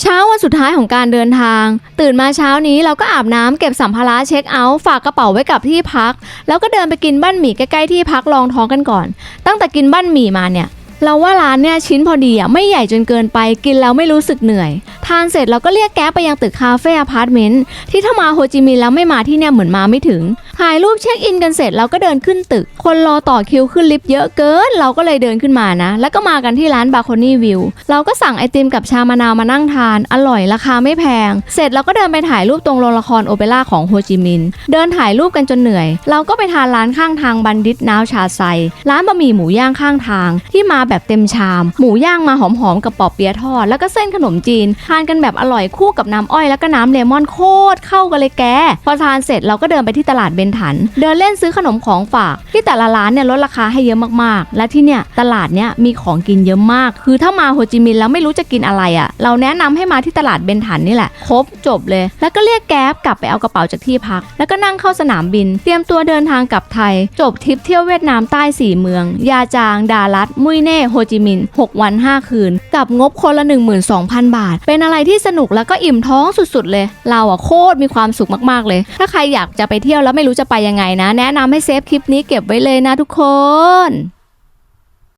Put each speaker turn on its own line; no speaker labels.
เช้าวันสุดท้ายของการเดินทาง ตื่นมาเช้านี้เราก็อาบน้ำเก็บสัมภาระเช็คเอาท์ฝากกระเป๋าไว้กับที่พัก แล้วก็เดินไปกินบ้านหมี่ใกล้ๆที่พักลองท้องกันก่อน ตั้งแต่กินบ้านหมี่มาเนี่ย เราว่าร้านเนี่ยชิ้นพอดีอะไม่ใหญ่จนเกินไปกินแล้วไม่รู้สึกเหนื่อย ทานเสร็จเราก็เรียกแก๊ปไปยังตึกคาเฟ่อพาร์ตเมนต์ที่ถ้ามาโฮจิมินห์แล้วไม่มาที่เนี่ยเหมือนมาไม่ถึงถ่ายรูปเช็คอินกันเสร็จเราก็เดินขึ้นตึก คนรอต่อคิวขึ้นลิฟต์เยอะเกิน เราก็เลยเดินขึ้นมานะ แล้วก็มากันที่ร้านบาโคนี่วิวเราก็สั่งไอติมกับชามะนาวมานั่งทาน อร่อยราคาไม่แพง เสร็จเราก็เดินไปถ่ายรูปตรงโรงละครโอเปร่าของโฮจิมินห์เดินถ่ายรูปกันจนเหนื่อย เราก็ไปทานร้านข้างทางบันดิตนาวชาไซร้านบะหมี่หมูย่างข้างทาง ที่มาแบบเต็มชาม หมูย่างมาหอมๆกับปอบเปี๊ยะทอด แล้วก็เส้นขนมจีน ทานกันแบบอร่อยคู่กับน้ำอ้อยแล้วก็น้ำเลมอนโคตรเข้ากันเลยแก พอทานเสร็จเราก็เดินไปที่ตลาดเบนถัน เดินเล่นซื้อขนมของฝาก ที่แต่ละร้านเนี่ยลดราคาให้เยอะมากๆ และที่เนี่ยตลาดเนี่ยมีของกินเยอะมาก คือถ้ามาโฮจิมินห์แล้วไม่รู้จะกินอะไรอะ่ะ เราแนะนำให้มาที่ตลาดเบนถันนี่แหละ ครบจบเลย แล้วก็เรียกแก๊บกลับไปเอากระเป๋าจากที่พัก แล้วก็นั่งเข้าสนามบิน เตรียมตัวเดินทางกลับไทย จบทริปเที่ยวเวียดนามใต้4เมือง ยาจาง ดารัตมุยเน่โฮจิมินห์6วัน 5 คืน กับงบคนละ 12,000 บาท เป็นอะไรที่สนุกแล้วก็อิ่มท้องสุดๆ เลย เราอะโคตรมีความสุขมากๆเลย ถ้าใครอยากจะไปเที่ยวแล้วไม่รู้จะไปยังไงนะ แนะนำให้เซฟคลิปนี้เก็บไว้เลยนะทุกคน